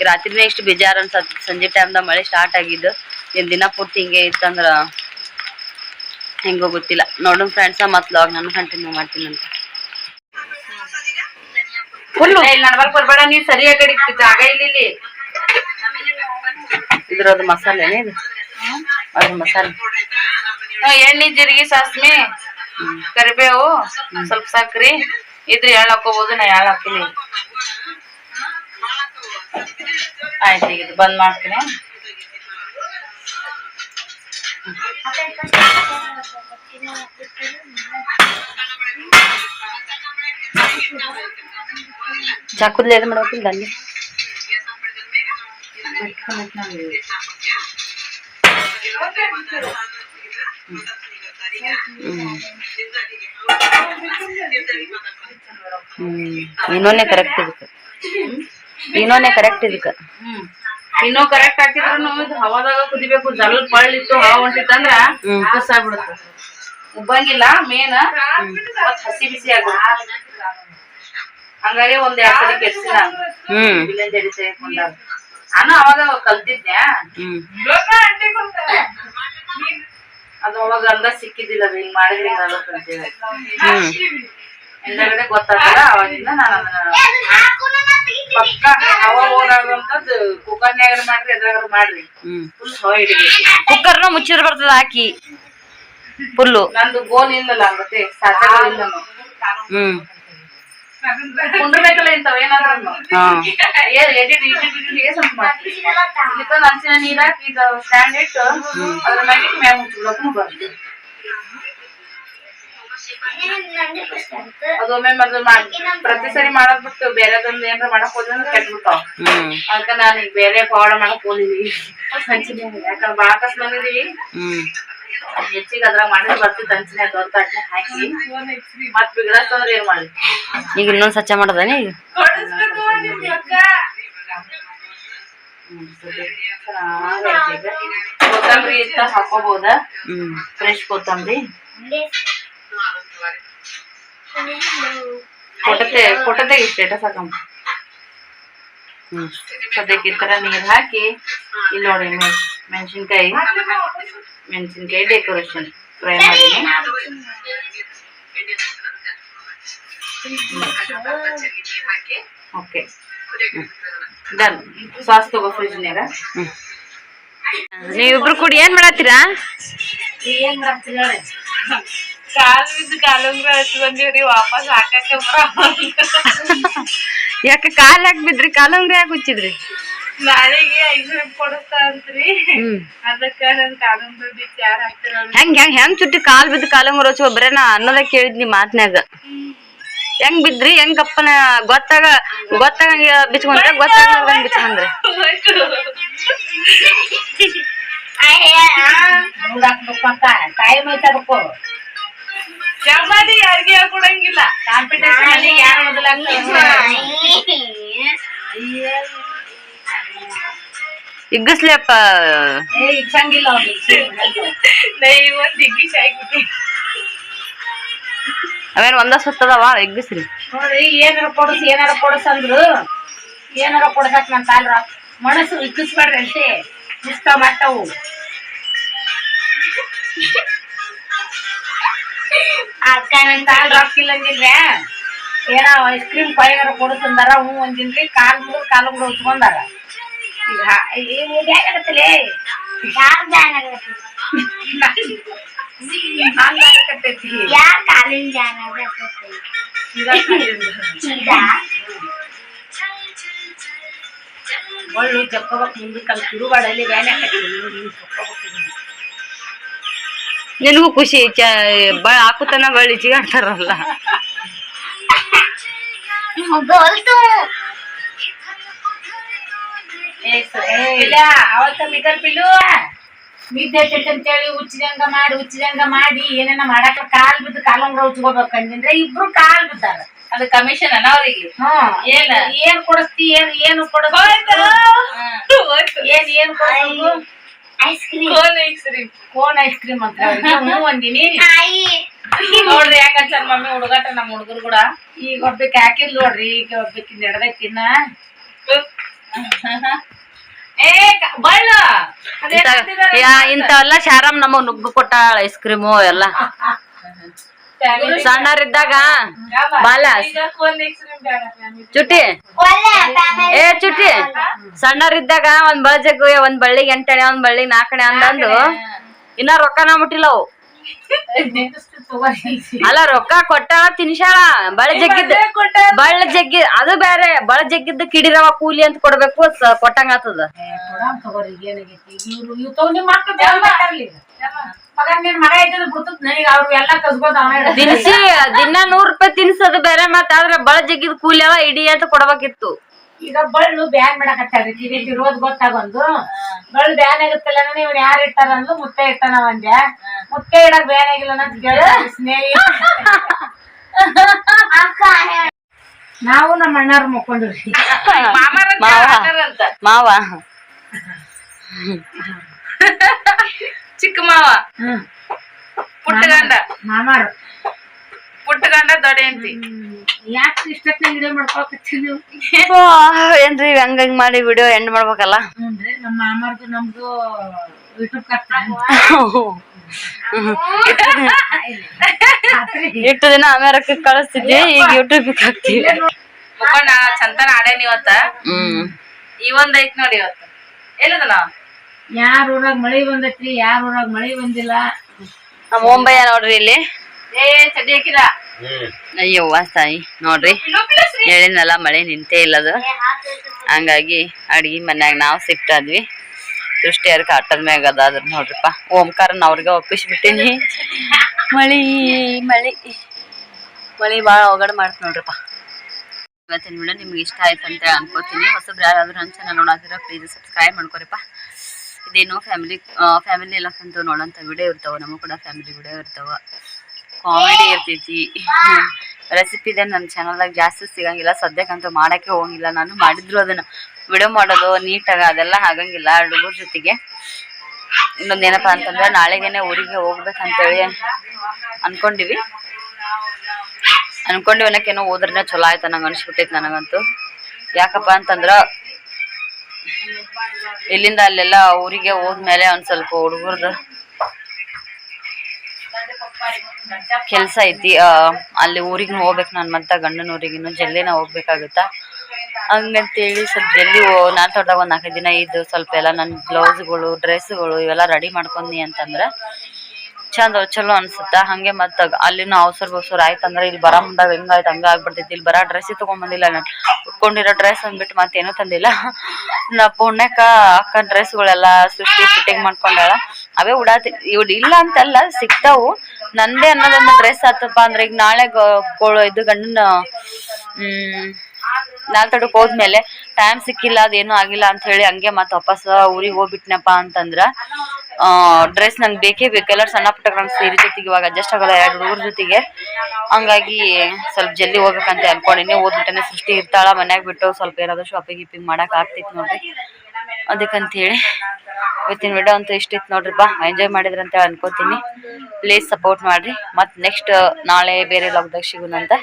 ರಾತ್ರಿನೇ ಇಷ್ಟು ಬೇಜಾರ್ ಅನ್ಸತ್. ಸಂಜೆ ಟೈಮ್ದಾಗ ಮಳೆ ಸ್ಟಾರ್ಟ್ ಆಗಿದ್ದು ಏನ್ ದಿನ ಪೂರ್ತಿ ಹಿಂಗೆ ಇತ್ತಂದ್ರ ಹೆಂಗೋ ಗೊತ್ತಿಲ್ಲ ನೋಡೋಣ ಫ್ರೆಂಡ್ಸ ಮತ್ತೆ ಲಾಗ್ ನಾನು ಕಂಟಿನ್ಯೂ ಮಾಡ್ತೀನಿ ಅಂತ. ನಡ್ಬರ್ಕ್ ಬರ್ಬೇಡ ನೀ ಸರಿಯಾಗಿ ಜಾಗ ಇಲ್ಲ ಇದ್ರದ್ದು ಮಸಾಲೆನೇ ಇದು ಅದ್ರ ಮಸಾಲೆ. ಎಣ್ಣೆ ಜೀರಿಗೆ ಸಾಸ್ಮಿ. ಕರಿಬೇವು ಸ್ವಲ್ಪ ಸಕ್ರಿ ಇದ್ರ ಎಳ್ಳು ಹಾಕೋಬಹುದು ನಾ ಎಳ್ಳು ಹಾಕಿನಿ ಆಯ್ತು ಈಗ ಇದು ಬಂದ್ ಮಾಡ್ತೀನಿ. ಚಾಕುದ್ಲೆ ಇದು ಮಾಡ್ಬೇಕಿಲ್ಲ ಅಲ್ಲಿ? ಹ್ಮ್. ಇನ್ನೊಂದೇ ಕರೆಕ್ಟ್ ಇದಕ್ಕೆ. ಇನ್ನೊಂದೇ ಕರೆಕ್ಟ್ ಇದಕ್ಕೆ. ಹ್ಮ್. ಇನ್ನೂ ಕರೆಕ್ಟ್ ಹಾಕಿದ್ರು ಹವಾದಾಗ ಕುದಿಬೇಕು ಜಲ್ ಪಳ್ಳಿತ್ತು ಹವಾ ಹೊಂಟಿತ್ತಂದ್ರ ಕಸ ಆಗ್ಬಿಡುತ್ತೆ. ಉಬ್ಬಂಗಿಲ್ಲ ಮೇನ್ ಹಸಿ ಬಿಸಿ ಆಗ್ಬಿಡುತ್ತೆ ಹಂಗಾಗಿ ಒಂದ್ ಎರಡ್ ಹ್ಮ್. ಬಿಲ್ಲನ್ ಜಡಿ ತೆಗೆಕೊಂಡಾಗ ನಾನು ಅವಾಗ ಕಲ್ತಿದ್ದೆ. ಅದು ಅವಾಗ ಅಂದ ಸಿಕ್ಕಿದ್ದಿಲ್ಲ ಅದು ಹಿಂಗ್ ಮಾಡಿದ್ರೆ ಹಿಂಗ್ ಆಗುತ್ತೆ ಅಂತೇಳಿ ಹಿಂದಗಡೆ ಗೊತ್ತಾಗಲ್ಲ ಅವಾಗಿಂದ ನಾನು ಅದನ್ನ ಪಕ್ಕ ಹವಾ ಹೋಗಾಗಂತದ್ದು ಕುಕ್ಕರ್ನ್ಯಾಗ ಮಾಡ್ರಿ ಎದ್ರಾಗ ಮಾಡ್ರಿ. ಫುಲ್ ಹವಾ ಹಿಡಿಬೇಕು ಕುಕ್ಕರ್ನ ಮುಚ್ಚಿರ್ ಬರ್ತದ ಹಾಕಿ. ಫುಲ್ಲು ನಂದು ಗೋಲ್ ಇಲ್ಲಲ್ಲ ಹಂಗತೆ ಸಾಚಾಗ ಇಲ್ಲ ಹ್ಮ್. ಕುಂಡ್ರಬೇಕಲ್ಲ ಇಂತಾವ ಏನಾದ್ರು ಎಡಿಟ್ ಇಡಿಟ್ ಸ್ವಲ್ಪ ಮಾಡ್ತೀವಿ ಇದಕ್ಕ ಹಂಚಿನ ನೀರ್ ಹಾಕಿ ಇದು ಸ್ಟ್ಯಾಂಡ್ ಇಟ್ಟು ಅದ್ರ ಮ್ಯಾಗ ಇಟ್ಟು ಮ್ಯಾಗ ಮುಚ್ಚಿಬಿಡಕ್ಕೂ ಬರ್ತದೆ ಅದು ಒಮ್ಮೆ ಮೊದ್ಲು ಪ್ರತಿ ಸರಿ ಮಾಡಕ್ ಬಿಟ್ಟು ಬೇರೆದೊಂದು ಏನಾರ ಮಾಡಕ್ ಹೋದ್ರೆ ಕೆಟ್ಟ ಬಿಡ್ತಾವ ಹ್ಮ್. ಅದಕ್ಕ ನಾನು ಈಗ ಬೇರೆ ಪವಾಡ ಮಾಡಕ್ ಹೋದಿವಿ ಹಂಚಿನ ಯಾಕಂದ್ರೆ ಬಾಳ ಕಷ್ಟ ಬಂದಿದೀವಿ. ಹ್ಮ್. ಹೆಚ್ಚಿಗೆ ಅದ್ರಾಗ ಮಾಡಿದ್ರೆ ಬರ್ತಿತ್ತು ದೊಡ್ಡ ಹಾಕಿ. ಮತ್ ಬಿಗಡಸ್ತಂದ್ರೆ ಏನ್ ಮಾಡಿ? ಈಗ ಇನ್ನೊಂದ್ ಸ್ವಚ್ಛ ಮಾಡದಾನೆ ಈಗ? ಕೊತ್ತಂಬರಿ ಇತ್ತ ಹಾಕೋಬಹುದ ಫ್ರೆಶ್ ಕೊತ್ತಂಬರಿ. ಕೊಟ್ಟತೆ ಕೊಟ್ಟತೆ ಸ್ಟೇಟಸ್ ಹಾಕಂಬ ಹ್ಮ್. ಸದ್ಯಕ್ಕೆ ಈ ತರ ನೀರು ಹಾಕಿ ಇಲ್ಲಿ ನೋಡಿ ಮೆಣಸಿನ್ಕಾಯಿ. ಮೆಣಸಿನ್ಕಾಯಿ ಡೆಕೋರೇಷನ್ ಫ್ರೈ ಮಾಡಿ ಓಕೆ. ಡನ್. ಸಾಸ್ ತಗೋ ಫ್ರಿಜ್ನ್ಯಾಗ ನೀವಿಬ್ರು ಕೂಡಿ ಏನ್ ಮಾಡತ್ತೀರಾ? ಏನ್ ಮಾಡ್ತೀನಿ ಹೇಳಿ. ಕಾಲ್ ಬಿದ್ದು ಕಾಲುಂಗ್ರ ಹಚ್ಚಿ ಬಂದೀವ್ರಿ ವಾಪಸ್ ಹಾಕಕ್ಕೆ ಯಾಕ ಕಾಲ್ ಯಾಕೆ ಬಿದ್ರಿ? ಕಾಲಂಗ್ರಿ ಯಾಕೆ ಹುಚ್ಚಿದ್ರಿ? ನಾಳೆಗೆ ಐನೂರು ಕೊಡಸ್ತಾರಂತ್ರಿ ಅದಕ್ಕ ನನ್ ಕಾದಂಬರಿ ಯಾರು ಹಾಕ್ತಾರ ಹೆಂಗ್ ಹೆಂಗ್ ಹೆಂಗ್ ಚುಟ್ಟಿ ಕಾಲ್ ಬಿದ್ದು ಕಾಲ ಹಚ್ಚು ಒಬ್ಬರೇನ ನಾ ಅನ್ನೋದ ಕೇಳಿದ್ನಿ ಮಾತ್ನ್ಯಾಗ. ಹೆಂಗ್ ಬಿದ್ರಿ ಹೆಂಗ್ ಅಪ್ಪನ ಗೊತ್ತಾಗ ಗೊತ್ತಾಗಂಗ ಬಿಚ್ಕೊಂಡ್ರೆ ಗೊತ್ತಾಗ ಬಿಚ್ಕೊಂಡ್ರೆ. ಟೈಮ್ ಐತೆ ಅದಕ್ಕೂ ಜಮಾಡಿ ಯಾರಿಗೆ ಹೇಳ್ಕೊಡಂಗಿಲ್ಲ. ಕಾಂಪಿಟೇಷನ್ ಅಲ್ಲಿ ಯಾರು ಮೊದಲಾಗ್ತಾರೆ ಇಗ್ಗಿಸ್ಲಪ್ಪ ನೈ ಒಂದ್ ದಿಗ್ಗಿ ಸಾಯ್ಬಿಟ್ಟಿ ಅವೇನ್ ಒಂದ ಸುತ್ತದವ ಇಗ್ಗಿಸ್ರಿ ನೋಡ್ರಿ ಏನಾರ ಕೊಡಸ್ ಏನಾರ ಕೊಡಸ್ ಅಂದ್ರು. ಏನಾರ ಕೊಡ್ಸಕ್ ನನ್ ಕಾಲ್ ಮನಸ್ಸು ಇಕ್ಕಿಸ್ಬೇಡ್ರಿ ಅಷ್ಟೇ. ಇಷ್ಟ ಮಾಡ್ತಾವು ಅಕ್ಕ ನನ್ ಕಾಲ್ ರಾಕ್ ಇಲ್ಲಂಗಿಲ್ವೇ ಏನೋ ಐಸ್ ಕ್ರೀಮ್ ಕೊಯ್ಯಾರ ಕೊಡಸಂದಾರ ಹ್ಞೂ ಅಂದಿನ್ರಿ. ಕಾಲ್ ಮುಗಿದು ಕಾಲು ಕೂಡ ಉಚ್ಕೊಂಡಾರ ಯಾರ್ ಕಾಲಿನ ಜಾನ ಒಳ್ಳು ಜಕ್ಕೋಬೇಕು ಮುಂದಕ್ಕೆ ಅಲ್ಲಿ ತಿರುಗಾಡಲ್ಲಿ ಬ್ಯಾನೆ ನಿನಗೂ ಖುಷಿ, ಚ, ಬ ಹಾಕುತ್ತಾನ ಬಳ್ಳಿ, ಜಿಗಾಡ್ತಾರಲ್ಲ. ಗೋಲ್ತು ಇಲ್ಲ ಅವತ್ತ ಮಿಗಲ್ ಪಿಲ್ಲು. ನಿದ್ದೆ ಐತೈತೆ ಅಂತೇಳಿ ಉಚ್ಚಿದಂಗ ಮಾಡಿ ಉಚ್ಚಿದಂಗ ಮಾಡಿ ಏನೇನ ಮಾಡಾಕ ಕಾಲ್ ಬಿದ್ದು ಕಾಲಂಗ ಉಚ್ಕೋಬೇಕು ಅಂದಿದ್ರೆ ಇಬ್ರು ಕಾಲ್ ಬಿದ್ದಾರ. ಅದು ಕಮಿಷನ್ ಅಲ್ಲ ಅವ್ರಿಗೆ? ಏನ? ಏನ್ ಕೊಡಿಸ್ತಿ ಏನ್ ಏನು ಕೊಡಿಸ್ತಿ? ಏನ್ ಏನ್ ಕೊಡಿಸೋದು ice cream. Cone ice cream. ಅಂತ ಅವ್ರಿಗೆ ಹ್ಞೂ ಅಂದಿನಿ. ತಾಯಿ. ನೋಡ್ರಿ ಹೆಂಗ ಹಚ್ಚಾರ ಮಮ್ಮಿ ಹುಡುಗಾಟ ನಮ್ಮ ಹುಡುಗರು ಕೂಡ. ಈಗ ಒಬ್ಬಕ್ಕೆ ಹಾಕಿದ್ ನೋಡ್ರಿ ಈಗ ಒಬ್ಬಕ್ಕೆ ನೆಡ್ದೈತಿನ್ನ ಇಂಥವೆಲ್ಲ ಶಾರಮ್ ನಮಗ್ ನುಗ್ಗು ಕೊಟ್ಟಾಳ ಐಸ್ ಕ್ರೀಮು ಎಲ್ಲ. ಸಣ್ಣರಿದ್ದಾಗ ಬಾಲ. ಚುಟಿ ಏ ಚುಟಿ ಸಣ್ಣರಿದ್ದಾಗ ಒಂದ್ ಬಳ್ಜಗ್ ಒಂದ್ ಬಳ್ಳಿಗೆ ಎಂಟಣೆ ಒಂದ್ ಬಳ್ಳಿಗೆ ನಾಲ್ಕಣೆ ಅಂದಂದು ಇನ್ನ ರೊಕ್ಕನ ಮುಟ್ಟಿಲ್ಲ ಅವು ಅಲ್ಲ ರೊಕ್ಕ ಕೊಟ್ಟಾಳ ತಿನ್ಸಾಳ ಬಳ ಜಗ್ಗಿದ್ದ ಬಳ್ಳ ಜಗ್ಗಿ ಅದು ಬೇರೆ ಬಳ ಜಗ್ಗಿದ್ದ ಕಿಡಿರವ ಕೂಲಿ ಅಂತ ಕೊಡ್ಬೇಕು ಕೊಟ್ಟಂಗ ಆತದ. ದಿನಸಿ ದಿನ ನೂರ್ ರೂಪಾಯಿ ತಿನ್ಸೋದು ಬೇರೆ ಮತ್ತ ಆದ್ರೆ ಬಳ ಜಗ್ಗಿದ್ ಕೂಲಿ ಅವ ಇಡಿ ಅಂತ ಕೊಡ್ಬೇಕಿತ್ತು. ಈಗ ಬಳ್ಳು ಬ್ಯಾನ್ ಮಾಡಕತ್ತಾರ ಕಿವಿ ಇರೋದ್ ಗೊತ್ತಾಗೊಂದು. ಬಳ್ಳು ಬ್ಯಾನ್ ಆಗತ್ತಲ್ಲ ಇವ್ನ ಯಾರು ಇಟ್ಟಾರ ಅಂದ್ಲು ಮುತ್ತೆ ಇಟ್ಟಾನ ಒಂದ್ಯ ಮುತ್ತೆ ಇಡಕ್ ಬ್ಯಾನ್ ಆಗಿಲ್ಲ ಅಂತ ಕೇಳ ಸ್ನೇಹಿ. ನಾವು ನಮ್ಮ ಅಣ್ಣಾರ ಮುಕೊಂಡ್ರಿ ಮಾಮಾರಂತ ಮಾವ. ಚಿಕ್ಕ ಮಾವ. ಹ್ಮ್. ಪುಟ್ಟ ಗಂಡ. ಮಾಮಾರು. ಪುಟ್ಟ ಗಂಡ ದೊಡ್ಡ ಹೆಂಡತಿ. ಯಾಕೆ ಇಷ್ಟಕ್ಕೆ ವಿಡಿಯೋ ಮಾಡ್ಕೊಳಕತ್ತೀವಿ ನೀವು? ಏನ್ರಿ ಹಂಗ ಹಿಂಗ್ ಮಾಡಿ ವಿಡಿಯೋ ಎಂಡ್ ಮಾಡ್ಬೇಕಲ್ಲ? ಹ್ಞೂನ್ರಿ ನಮ್ಮ ಮಾಮಾರ್ದು ನಮ್ದು ಯೂಟ್ಯೂಬ್ ಇಟ್ಟು ದಿನ ಅಮೇರಿಕ ಕಳಿಸ್ತಿದ್ವಿ ಈಗ ಯೂಟ್ಯೂಬ್ ಹಾಕ್ತಿವಿ. ಮುಖಂಡ ಚಂತನ ಆಡೇನ್ ಇವತ್ತ. ಈ ಒಂದ್ ಐತ್ ನೋಡಿ ಇವತ್ತು. ಎಲ್ಲದನ ಯಾರ ಊರಾಗ ಮಳಿ ಬಂದೈತ್ರಿ ಯಾರ ಊರಾಗ ಮಳಿ ಬಂದಿಲ್ಲ. ಮುಂಬೈ ಮುಂಬೈಯ ನೋಡ್ರಿ ಇಲ್ಲಿ. ಅಯ್ಯವ್ವ ತಾಯಿ ನೋಡ್ರಿ. ಹೇಳಿದ್ನಲ್ಲ ಮಳೆ ನಿಂತೇ ಇಲ್ಲದು. ಹಂಗಾಗಿ ಅಡ್ಗಿ ಮನ್ಯಾಗ ನಾವು ಸಿಕ್ಟಾದ್ವಿ ಸೃಷ್ಟಿಯರ್ ಕಾಟದ ಮ್ಯಾಗ ಅದಾದ್ರ ನೋಡ್ರಿಪ್ಪ. ಓಂಕಾರನ ಅವ್ರಿಗೆ ಒಪ್ಪಿಸ್ಬಿಟ್ಟಿನಿ. ಮಳಿ ಮಳಿ. ಮಳಿ ಭಾಳ ಒಗಡ ಮಾಡ್ತ ನೋಡ್ರಿಪ್ಪ. ಇವತ್ತಿನ ವಿಡಿಯೋ ನಿಮ್ಗೆ ಇಷ್ಟ ಆಯ್ತು ಅಂತ ಅನ್ಕೋತೀನಿ. ಹೊಸಬ್ರು ಯಾರಾದ್ರೂ ನನ್ನ ಚಾನಲ್ ನೋಡಾತಿರ ಪ್ಲೀಸ್ ಸಬ್ಸ್ಕ್ರೈಬ್ ಮಾಡ್ಕೊರಿಪ್ಪ. ಇದೇನು ಫ್ಯಾಮಿಲಿ ಫ್ಯಾಮಿಲಿ ಎಲ್ಲ ಕುಂತು ನೋಡೋಂಥ ವಿಡಿಯೋ ಇರ್ತಾವ. ನಮಗೂ ಕೂಡ ಫ್ಯಾಮಿಲಿ ವಿಡಿಯೋ ಇರ್ತಾವ. ಕಾಮಿಡಿ ಇರ್ತೈತಿ. ರೆಸಿಪಿ ಇದೆ ನನ್ನ ಚಾನಲ್ದಾಗ ಜಾಸ್ತಿ ಸಿಗಂಗಿಲ್ಲ. ಸದ್ಯಕ್ಕಂತೂ ಮಾಡಕ್ಕೆ ಹೋಗಿಲ್ಲ. ನಾನು ಮಾಡಿದ್ರು ಅದನ್ನ ವಿಡಿಯೋ ಮಾಡೋದು ನೀಟಾಗಿ ಅದೆಲ್ಲ ಆಗಂಗಿಲ್ಲ. ಹುಡುಗರ ಜೊತೆಗೆ. ಇನ್ನೊಂದೇನಪ್ಪ ಅಂತಂದ್ರೆ ನಾಳೆಗೇನೆ ಊರಿಗೆ ಹೋಗ್ಬೇಕಂತೇಳಿ ಅನ್ಕೊಂಡಿವಿ. ಅನ್ಕೊಂಡಿವಿ ಅನ್ನೋಕ್ಕೇನೋ ಹೋದ್ರನೆ ಚಲೋ ಆಯ್ತು ನಂಗೆ ಅನಿಸ್ಬಿಟ್ಟೈತೆ ನನಗಂತೂ. ಯಾಕಪ್ಪ ಅಂತಂದ್ರ ಇಲ್ಲಿಂದ ಅಲ್ಲೆಲ್ಲ ಊರಿಗೆ ಹೋದ್ಮೇಲೆ ಒಂದು ಸ್ವಲ್ಪ ಹುಡುಗರ್ದು ಕೆಲ್ಸ ಐತಿ ಅಲ್ಲಿ ಊರಿಗೆ ಹೋಗ್ಬೇಕು ನಾನು, ಮತ್ತೆ ಗಂಡನ ಊರಿಗಿನ್ನು ಜಲ್ದಿನ ಹೋಗ್ಬೇಕಾಗುತ್ತಾ? ಹಂಗಂತೇಳಿ ಸ್ವಲ್ಪ ಜಲ್ದಿ ನಾನು ತೊಡ್ದಾಗ ಒಂದ್ ನಾಲ್ಕೈದು ದಿನ ಇದ್ದು ಸ್ವಲ್ಪ ಎಲ್ಲ ನನ್ನ ಬ್ಲೌಸ್ಗಳು ಡ್ರೆಸ್ಗಳು ಇವೆಲ್ಲ ರೆಡಿ ಮಾಡ್ಕೊಂಡಿ ಅಂತಂದ್ರೆ ಚಂದ, ಚಲೋ ಅನ್ಸುತ್ತ? ಹಂಗೆ ಮತ್ತ ಅಲ್ಲಿನೂ ಅವಸರ ಬಸರ ಆಯ್ತಂದ್ರೆ ಇಲ್ಲಿ ಬರ ಮುಂದಾಗ ಹೆಂಗಾಯ್ತು, ಹಂಗ ಆಗ್ಬಿಡ್ತೈತಿ. ಇಲ್ಲಿ ಬರ ಡ್ರೆಸ್ ತಗೊಂಬಂದಿಲ್ಲ ನಾನು. ಉಟ್ಕೊಂಡಿರೋ ಡ್ರೆಸ್ ಅಂದ್ಬಿಟ್ಟು ಮತ್ತೇನು ತಂದಿಲ್ಲ. ನಾ ಪುಣ್ಯಕ್ಕ ಅಕ್ಕ ಡ್ರೆಸ್ಗಳೆಲ್ಲ ಸೃಷ್ಟಿ, ಫಿಟ್ಟಿಂಗ್ ಮಾಡ್ಕೊಂಡಾಳ. ಅವೇ ಉಡಾತಿ ಇವ್ ಇಲ್ಲ ಅಂತಲ್ಲ, ಸಿಗ್ತಾವು. ನಂದೇ ಅನ್ನೋದೊಂದು ಡ್ರೆಸ್ ಆತಪ್ಪ ಅಂದ್ರೆ ಈಗ ನಾಳೆ ಇದು ಗಂಡನ, ಹ್ಮ್ ನಾಲ್ ತಡಕ್ ಹೋದ್ಮೇಲೆ ಟೈಮ್ ಸಿಕ್ಕಿಲ್ಲ, ಅದೇನು ಆಗಿಲ್ಲ ಅಂತ ಹೇಳಿ ಹಂಗೆ ಮತ್ತೆ ವಾಪಸ್ ಊರಿಗೆ ಹೋಗ್ಬಿಟ್ನಪ್ಪ ಅಂತಂದ್ರ, ಆ ಡ್ರೆಸ್ ನಂಗೆ ಬೇಕೇ ಬೇಕು. ಎಲ್ಲರೂ ಸಣ್ಣ ಪುಟ್ಟ ನಂಗೆ ಸೀರೆ ಜೊತೆಗೆ ಇವಾಗ ಅಡ್ಜಸ್ಟ್ ಆಗಲ್ಲ, ಎರಡು ಹುಡುಗರ ಜೊತೆಗೆ. ಹಂಗಾಗಿ ಸ್ವಲ್ಪ ಜಲ್ದಿ ಹೋಗ್ಬೇಕಂತ ಅನ್ಕೊಂಡಿನಿ. ಓದ್ಬಿಟ್ಟನೆ ಸೃಷ್ಟಿ ಇರ್ತಾಳ, ಮನ್ಯಾಗ ಬಿಟ್ಟು ಸ್ವಲ್ಪ ಏನಾದ್ರು ಶಾಪಿಂಗ್ ಗಿಪಿಂಗ್ ಮಾಡಕ್ ಆಗ್ತೈತಿ ನೋಡ್ರಿ. ಅದಕ್ಕಂತ ಹೇಳಿ ಇವತ್ತಿನ ವಿಡಿಯೋ ಅಂತೂ ಇಷ್ಟಿತ್ತು ಇತ್ತು ಬಾ ಎಂಜಾಯ್ ಮಾಡಿದ್ರ ಅಂತ ಅನ್ಕೋತೀನಿ. ಪ್ಲೀಸ್ ಸಪೋರ್ಟ್ ಮಾಡ್ರಿ. ಮತ್ತು ನೆಕ್ಸ್ಟ್ ನಾಳೆ ಬೇರೆ ಲಾಕ್ದಾಗ ಸಿಗೋಣ ಅಂತ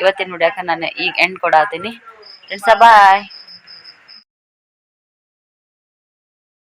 ಇವತ್ತಿನ ವಿಡಿಯೋಕ್ಕೆ ನಾನು ಈಗ ಎಂಡ್ ಕೊಡಾತೀನಿ. ಫ್ರೆಂಡ್ಸ ಬಾಯ್